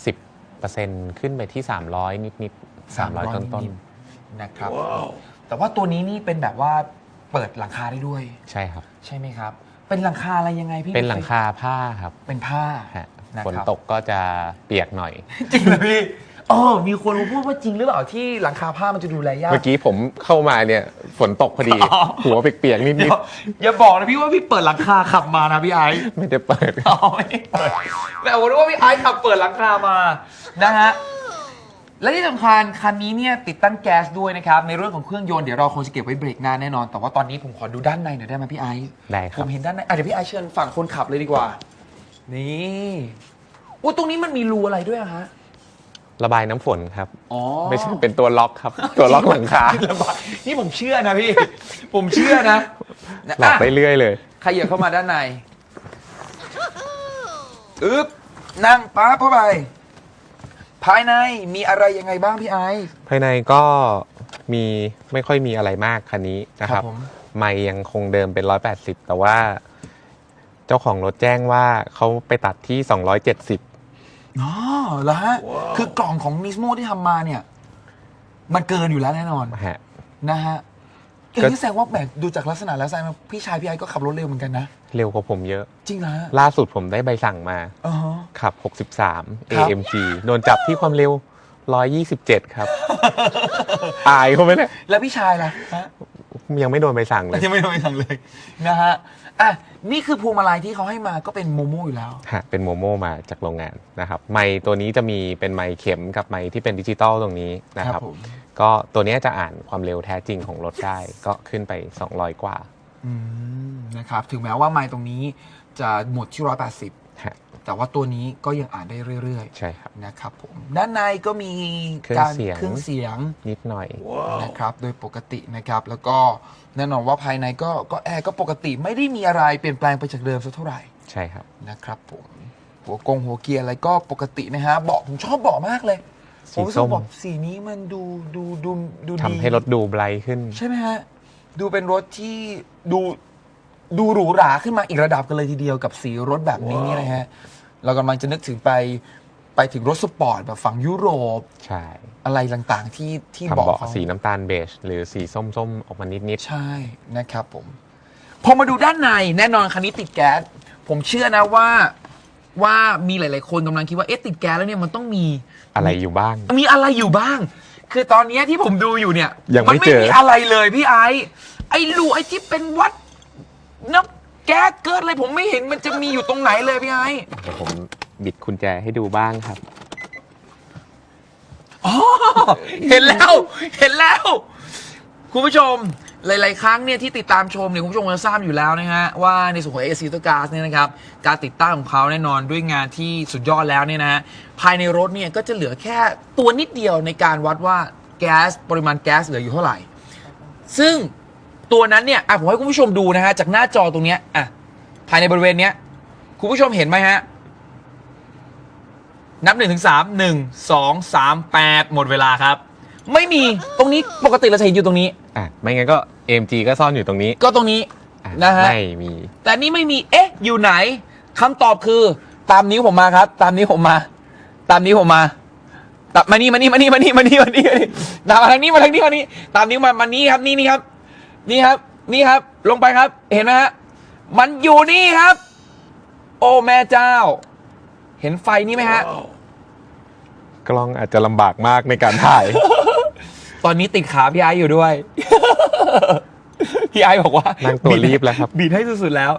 10%ขึ้นไปที่ 300 นิดๆ300 ต้นนิดๆนะครับ แต่ว่าตัวนี้นี่เป็นแบบว่าเปิดหลังคาได้ด้วย ๆ ใช่ครับ ใช่ไหมครับ เป็นหลังคาอะไรยังไงพี่เป็นหลังคาผ้าครับเป็นผ้า ฮะนะครับฝนตกก็จะเปียกหน่อย จริงเหรอพี่ อ๋อมีคนมาพูดว่าจริงหรือเปล่าที่หลังคาผ้ามันจะดูแลยากเมื่อกี้ผมเข้ามาเนี่ยฝนตกพอดีอ๋อหัวเปียกๆนิเดี๋ดยวอย่าบอกนะพี่ว่าพี่เปิดหลังคาขับมานะพี่ไอซ์ๆไม่ได้เปิด อ๋อไม่ได้เปิดแต่ผมรู้ว่าพี่ไอซ์ขับเปิดหลังคามานะฮะและที่สำคัญคันนี้เนี่ยติดตั้งแก๊สด้วยนะครับในเรื่องของเครื่องยนต์เดี๋ยวเราคงจะเก็บไว้เบรกหน้าแน่นอนแต่ว่าตอนนี้ผมขอดูด้านในหน่อยได้ไหมพี่ไอซ์ได้คผรับมเห็นด้านในอะเดี๋ยวพี่ไอซ์เชิญฝั่งคนขับเลยดีกว่า นี่โอ้ตรงนี้มันมีรูอะไรด้วยอะฮะ ระบายน้ำฝนครับ อ๋อ ไม่ใช่เป็นตัวล็อกครับ ตัวล็อกหลังคาระบายนี่ผมเชื่อนะพี่ ผมเชื่อนะหลับไปอะเรื่อยเลยใครเหยียบเข้ามาด้านในอึ๊บนั่งปั๊บเข้าไป ภายในมีอะไรยังไงบ้างพี่ไอซ์ ภายในก็มีไม่ค่อยมีอะไรมากคันนี้นะครับ ครับผม ไม่ยังคงเดิมเป็น 180 แต่ว่า เจ้าของรถแจ้งว่าเขาไปตัดที่ 270 อ๋อเหรอฮะ คือกล่องของนิสโมที่ทำมาเนี่ย มันเกินอยู่แล้วแน่นอน ฮะ นะฮะก็อย่างนี้แสดงว่าแบบดูจากลักษณะแล้วแสดงว่าพี่ชายพี่ไอซ์ก็ขับรถเร็วเหมือนกันนะ เร็วกว่าผมเยอะ จริงเหรอฮะล่าสุดผมได้ใบสั่งมา อ๋อฮะ ขับ 63 ครับ AMG โดนจับที่ความเร็ว 127 ครับอายเขาไหมเนี่ยแล้วพี่ชายล่ะฮะยังไม่โดนใบสั่งเลย ยังไม่โดนสั่งเลยนะฮะ อะนี่คือพวงมาลัยที่เขาให้มาก็เป็นโมโม่อยู่แล้ว ฮะเป็นโมโมมาจากโรงงานนะครับไมค์ตัวนี้จะมีเป็นไมค์เข็มกับไมค์ที่เป็นดิจิตอลตรงนี้นะคครัรับบผมก็ตัวเนี้ยจะอ่านความเร็วแท้จริงของรถได้ ก็ขึ้นไป 200 กว่า อืมนะครับ ถึงแม้ว่าไมค์ตรงนี้จะหมดที่ 180 ฮะแต่ว่าตัวนี้ก็ยังอ่านได้เรื่อยใช่ครับ ๆนะครับผมด้านในก็มีเครื่องการเสียงเครื่องเสียง นิดหน่อย นะครับโดยปกตินะครับ แล้วก็แน่นอนว่าภายในก็ก็แอร์ก็ปกติไม่ได้มีอะไรเปลี่ยนแปลงไปจากเดิมสักเท่าไหร่ใช่ครับ นะครับผมหัวกงหัวเกียร์อะไรก็ปกตินะฮะเบาะผมชอบเบาะมากเลยสีผมรู้สึส้กมแบบสีนี้มันดูดูดูดูดีทำให้รถดูไบรท์ขึ้น ใช่ไหมฮะดูเป็นรถที่ดู ดูหรูหราขึ้นมาอีกระดับกันเลยทีเดียวกับสีรถแบบนี้เนี่ยนะฮะ เรากำลังจะนึกถึงไปไปถึงรถสปอร์ตแบบฝั่งยุโรปใช่อะไรต่างๆที่ที่ทำเบาะเบาะเขาสีน้ำตาลเบจหรือสีส้มๆ ออกมานิดใช่นะครับผม พอมาดูด้านในแน่นอนคันนี้ติดแก๊ส ผมเชื่อนะว่าว่ามีหลายๆ คนกำลังคิดว่าเอ๊ะติดแก๊สแล้วเนี่ยมันต้องมีๆอะไรอยู่บ้าง มีอะไรอยู่บ้าง คือตอนเนี้ยที่ผมดูอยู่เนี่ยยังไม่นไม่เจอมีอะไรเลยพี่ไอซ์ไอ้รูไอ้ที่เป็นวัด น้ำแก๊สเกิดอะไรผมไม่เห็นมันจะมีอยู่ตรงไหนเลยพี่ไอซ์เดี๋ยวผมบิดกุญแจให้ดูบ้างครับเห็นแล้ว เห็นแล้ว คุณผู้ชมหลาย ๆ ครั้งเนี่ยที่ติดตามชมเนี่ยคุณผู้ชมจะทราบอยู่แล้วนะฮะว่าในส่วนของ a อ c ต g a s เนี่ยนะครับการติดตั้งของเขาแน่นอนด้วยงานที่สุดยอดแล้วเนี่ยนะฮะภายในรถเนี่ยก็จะเหลือแค่ตัวนิดเดียวในการวัดว่าแก๊สปริมาณแก๊สเหลืออยู่เท่าไหร่ ซึ่ง ตัวนั้นเนี่ยอะผมให้คุณผู้ชมดูนะฮะจากหน้าจอตรงเนี้ยอะภายในบริเวณเนี้ยคุณผู้ชมเห็นไหมฮะนับหนึ่งถึงสามหนึ่งสองสามแปดหมดเวลาครับ ไม่มีตรงนี้ปกติเราจะเห็นอยู่ตรงนี้ อะไม่งั้นก็ AMG ก็ซ่อนอยู่ตรงนี้ก็ตรงนี้ อะนะฮะ ไม่มี แต่นี่ไม่มี เอ๊ะ อยู่ไหน คำตอบคือ ตามนิ้วผมมาครับ ตามนิ้วผมมา ตามนิ้วผมมาตามมานี่มานี่มานี่มานี่มานี่มานี่มานี่ตามมาทางนี้มาทางนี้มานี่ ตามนิ้วมามานี่ครับ นี่นี่ครับ นี่ครับ นี่ครับ ลงไปครับ เห็นไหมฮะ มันอยู่นี่ครับ โอ้แม่เจ้า เห็นไฟนี่ไหมฮะ กล้องอาจจะลำบากมากในการถ่าย ตอนนี้ติดขาพี่ไอซ์อยู่ด้วย พี่ไอซ์บอกว่านั่งตัวรีบแล้วครับ บีดให้สุดๆแล้ว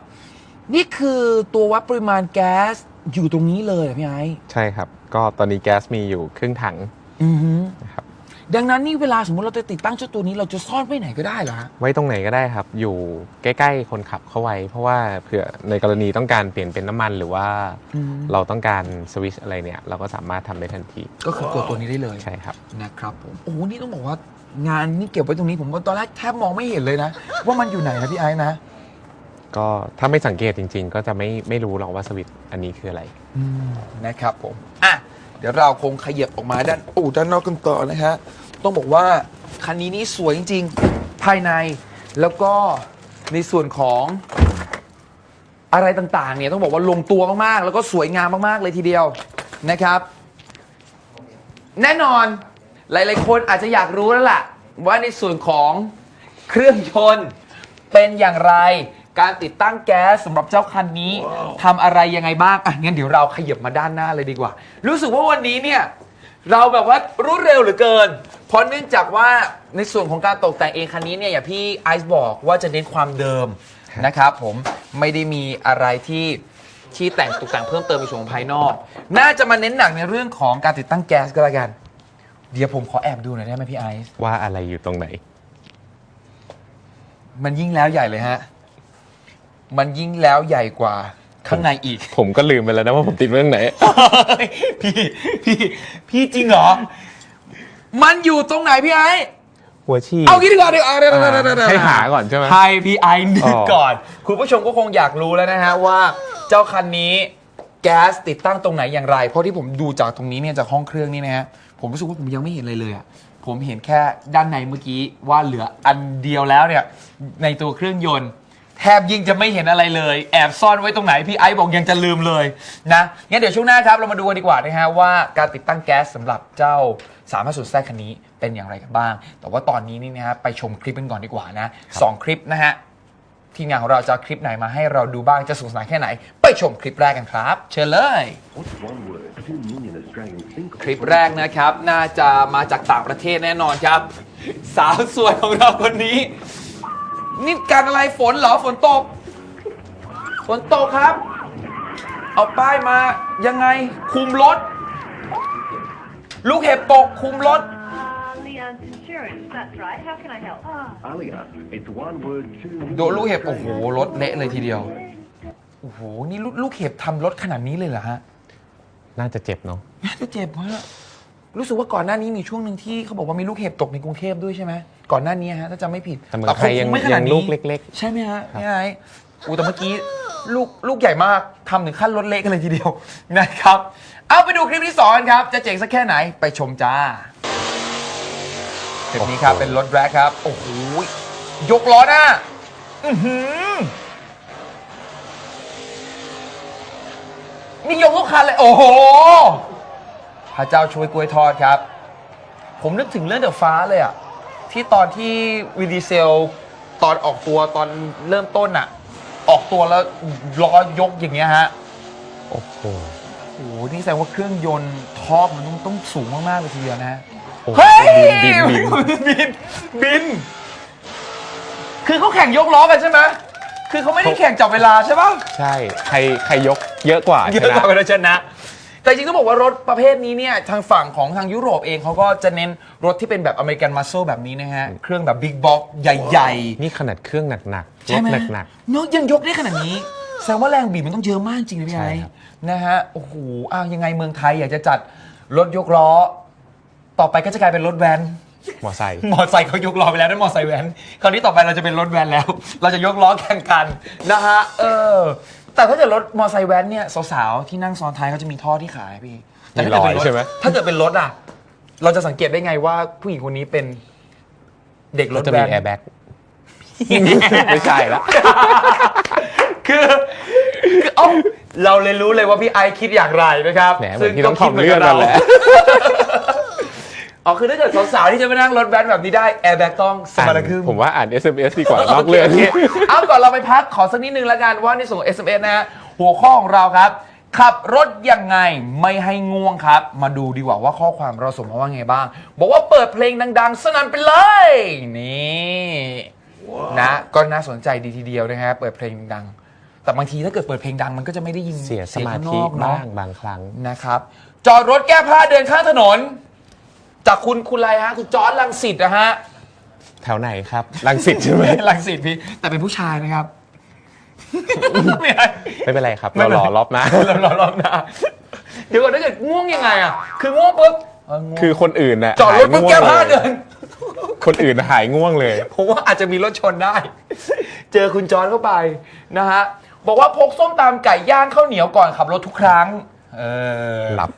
นี่คือตัววัดปริมาณแก๊สอยู่ตรงนี้เลยเหรอพี่ไอซ์ใช่ครับ ก็ตอนนี้แก๊สมีอยู่ครึ่งถังอือฮึนะครับ ดังนั้นนี่เวลาสมมติเราจะติดตั้งเจ้าตัวนี้เราจะซ่อนไว้ไหนก็ได้เหรอฮะไว้ตรงไหนก็ได้ครับ อยู่ใกล้ ๆ คนขับเข้าไว้ เพราะว่าเผื่อในกรณีต้องการเปลี่ยนเป็นน้ำมันหรือว่าอืมเราต้องการสวิตชอะไรเนี่ย เราก็สามารถทำได้ทันทีก็คือกดตัวนี้ได้เลยใช่ครับ นะครับผมโอ้โหนี่ต้องบอกว่างานนี่เก็บไว้ตรงนี้ผมว่าตอนแรกแทบมองไม่เห็นเลยนะ ว่ามันอยู่ไหนนะพี่ไอซ์นะก็ถ้าไม่สังเกตจริง ๆ ก็จะไม่ไม่รู้หรอกว่าสวิตชอันนี้คืออะไร อืมนะครับผมอะ เดี๋ยวเราคงขยับออกมาด้านอู่ด้านนอกกันต่อนะฮะต้องบอกว่าคันนี้นี่สวยจริงๆภายในแล้วก็ในส่วนของอะไรต่างๆเนี่ยต้องบอกว่าลงตัวมากๆ แล้วก็สวยงามมากๆเลยทีเดียวนะครับ แน่นอนหลายๆคนอาจจะอยากรู้แล้วล่ะ ว่าในส่วนของเครื่องยนต์เป็นอย่างไร การติดตั้งแก๊สสำหรับเจ้าคันนี้ทำอะไรยังไงบ้างอะงั้นเดี๋ยวเราขยับมาด้านหน้าเลยดีกว่า รู้สึกว่าวันนี้เนี่ยเราแบบว่ารวดเร็วเหลือเกิน เพราะเนื่องจากว่าในส่วนของการตกแต่งเองคันนี้เนี่ยอย่างพี่ไอซ์บอกว่าจะเน้นความเดิมนะครับผมไม่ได้มีอะไรที่ที่แต่งตกแต่งเพิ่มเติมในส่วนของภายนอก น่าจะมาเน้นหนักในเรื่องของการติดตั้งแก๊สก็แล้วกัน เดี๋ยวผมขอแอบดูหน่อยได้ไหมพี่ไอซ์ว่าอะไรอยู่ตรงไหน มันยิ่งแล้วใหญ่เลยฮะ มันยิ่งแล้วใหญ่กว่าข้างในอีก ผมก็ลืมไปแล้วนะว่าผมติดเรื่องไหน พี่พี่พี่จริงเหรอ มันอยู่ตรงไหนพี่ไอซ์หัวฉีดเอางี้ดีกว่าเดี๋ยวเอาเดี๋ยวเดี๋ยวเดี๋ยวเดี๋ยวให้หาก่อนใช่ไหมให้พี่ไอนึกอ๋อก่อน คุณผู้ชมก็คงอยากรู้แล้วนะฮะว่าเจ้าคันนี้แก๊สติดตั้งตรงไหนอย่างไร เพราะที่ผมดูจากตรงนี้เนี่ยจากห้องเครื่องนี่นะฮะผมรู้สึกว่าผมยังไม่เห็นเลยเลยอะผมเห็นแค่ด้านในเมื่อกี้ว่าเหลืออันเดียวแล้วเนี่ยในตัวเครื่องยนต์ แทบยิ่งจะไม่เห็นอะไรเลย แอบซ่อนไว้ตรงไหนพี่ไอซ์บอกยังจะลืมเลยนะงั้นเดี๋ยวช่วงหน้าครับเรามาดูกันดีกว่านะฮะว่าการติดตั้งแก๊สสำหรับเจ้า3 5 0แซคันนี้เป็นอย่างไรกันบ้าง แต่ว่าตอนนี้นี่นะฮะไปชมคลิปกันก่อนดีกว่านะสองคลิปนะฮะทีมงานของเราจะเอาคลิปไหนมาให้เราดูบ้างจะสนุกสนานแค่ไหน ไปชมคลิปแรกกันครับ เชิญเลย คลิปแรกนะครับ น่าจะมาจากต่างประเทศแน่นอนครับ สาวสวยของเราคนนี้ นี่การอะไรฝนเหรอฝนตก ฝนตกครับ เอาป้ายมายังไงคุมรถ ลูกเห็บตกคุมรถ Leon's Insurance, that's right. How can I help? Alia. It's one word two โดนลูกเห็บโอ้โหรถเละเลยทีเดียวโอ้โหนี่ลูกลูกเห็บทำรถขนาดนี้เลยเหรอฮะ น่าจะเจ็บเนาะน่าจะเจ็บมาก รู้สึกว่าก่อนหน้านี้มีช่วงหนึ่งที่เขาบอกว่ามีลูกเห็บตกในกรุงเทพด้วยใช่ไหมก่อนหน้านี้ฮะถ้าจำไม่ผิดแต่เมืองไทยคยังไม่ขนาดยังนี้ลูกเล็กใช่ไหมฮะพี่ไอ้อูแต่เมื่อกี้ลูกลูกใหญ่มากทำถึงขั้นรถเล็กกันเลยทีเดียวนะครับ เอาไปดูคลิปที่สองกันครับ จะเจ๋งสักแค่ไหนไปชมจ้าคลิปนี้ครับโอ้โหเป็นรถแร็คครับ โอ้โหยกล้อหน้าอือหือนี่ยกทุกคันเลย โอ้โห พระเจ้าช่วยกล้วยทอดครับ ผมนึกถึงเรื่องเดอะฟ้าเลยอะที่ตอนที่วินดีเซลตอนออกตัวตอนเริ่มต้นอะออกตัวแล้วล้อยกอย่างเงี้ยฮะๆโอ้โหโอ้โหนี่แสดงว่าเครื่องยนต์ทอร์กมันต้องต้องสูงมากๆเลยทีเดียวนะฮะโอ้โหเฮ้ยบินบินบินบินบิน คือเขาแข่งยกล้อกันใช่ไหมคือเขาไม่ได้แข่งจับเวลาใช่ปะใช่ ใครใครยกเยอะกว่าเยชอะนะกว่าเป็นชนะ แต่จริงๆต้องบอกว่ารถประเภทนี้เนี่ยทางฝั่งของทางยุโรปเองเขาก็จะเน้นรถที่เป็นแบบอเมริกันมัส e แบบนี้นะฮะ เครื่องแบบบิ๊กบ็อกใหญ่นี่ขนาดเครื่องหนักๆๆ รใช่ถไหมหนัก เนอะยังยกได้ขนาดนี้ แสดงว่าแรงบีบมันต้องเยอะมากจริงนะพี่ใช่ไอ้ครับ นะฮะโอ้โหอ้าวยังไงเมืองไทยอยากจะจัดรถยกล้อ ต่อไปก็จะกลายเป็นรถแวนๆมอไซค์ มอไซค์เขายกล้อไปแล้วนั่นมอไซค์แว้นคราวนี้ต่อไปเราจะเป็นรถแว้นแล้ว เราจะยกล้อแข่งกันนะฮะเออ แต่ถ้าเกิดรถมอไซค์แว้นเนี่ยสาวๆที่นั่งซ้อนท้ายเขาจะมีท่อที่ขายพี่แต่ถ้าเกิดเป็นรถมีรอยใช่ไหม ถ้าเกิดเป็นรถอะ เราจะสังเกตได้ไงว่าผู้หญิงคนนี้เป็นเด็กรก็ถจะมีแว้นแอร์แบ็ก ไม่ใช่ละ คือคือเอ้าเราเลยรู้เลยว่าพี่ไอซ์คิดอย่างไรนะครับแหมเหมือนที่ต้องทำเรื่องกันแหละอ๋ อคือถ้าเกิดสาวๆที่จะไปนั่งรถแว้นแบบนี้ได้แอร์แบ็กต้องสมรรถขึ้นผมว่าอ่าน SMS ดีกว่านอกเรื่องโคเอาก่อนเราไปพักขอสักนิดนึงแล้วกันว่าในส่วนของ SMS นะฮะหัวข้อของเราครับ ขับรถยังไงไม่ให้ง่วงครับ มาดูดีกว่าว่าข้อความเราส่งมาว่าไงบ้าง บอกว่าเปิดเพลงดัง ๆ สนั่นไปเลย นี่นะก็น่าสนใจดีทีเดียวนะฮะเปิดเพลงดัง แต่บางทีถ้าเกิดเปิดเพลงดังมันก็จะไม่ได้ยินเสียสมาข้งนธิอกเนอะ บ้างบางครั้งนะครับ จอดรถแก้ผ้าเดินข้างถนน จากคุณคุณอะไรฮะคุณจอร์ดลังสิตนะฮะแถวไหนครับลังสิตใช่ไหม ลังสิตพี่แต่เป็นผู้ชายนะครับ ไม่ใช่ไม่เป็นไรครับไม่เราเป็นไรรอรอบหน้า เราเราลองนะเดี๋ยวก่อนถ้าเกิดง่วงยังไงอะ คือง่วงปุ๊บเง่วงคือคนอื่นน่ะจอดรถปุ๊บหยง่วงแก้ผ้าเดิน คนอื่นหายง่วงเลยผมว่าอาจจะมีรถชนได้ เจอคุณจอนเข้าไปนะฮะ บอกว่าพกส้มตำไก่ย่างข้าวเหนียวก่อนขับรถทุกครั้ง เออหลับ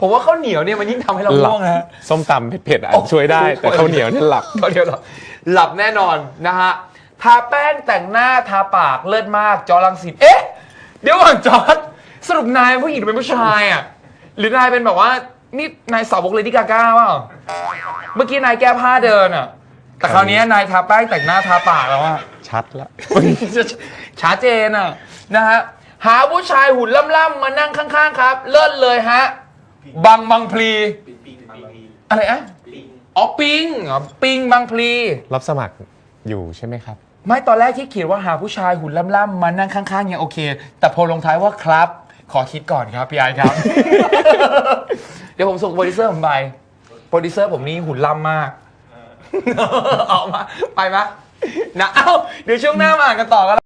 ผมว่าข้าวเหนียวเนี่ยมันยิ่งทำให้เราหลัง่วงนะฮะ ส้มตำเผ็ดๆอาจจะช่วยได้แต่ข้าวเหนียวเนี่ยหลับเขาเดียวหลับหลับแน่นอนนะฮะทาแป้งแต่งหน้าทาปากเลิศมากจอรังสิตเอ๊ะ เดี๋ยวก่อนจอร์ดสรุปนายเป็นผู้หญิงหรือเป็นผู้ชายอะหรือนายเป็นแบบว่านี่นายสาวกเลดี้กาก้าเปล่าเมื่อกี้นายแก้ผ้าเดินอะแต่คราวนี้นายทาแป้งแต่งหน้าทาปากแล้วอะ ชัดละ ชัดเจนอะนะฮะ หาผู้ชายหุ่นล่ำๆมานั่งข้างๆครับ เลิศเลยฮะ บังบังพลีอะไรอะอ๋อปิงอ๋อปิงบังพลี รับสมัครอยู่ใช่ไหมครับ ไม่ตอนแรกที่เขียนว่าหาผู้ชายหุ่นล่ำๆมานั่งข้างๆยังโอเค แต่พอลงท้ายว่าครับ ขอคิดก่อนครับพี่ไอครับ เดี๋ยวผมส่งโปรดิวเซอร์ผมไปโปรดิวเซอร์ผมนี่หุ่นล่ำมากเอามา ไปไหมนะเอ้า เดี๋ยวช่วงหน้ามาอ่านกันต่อกัน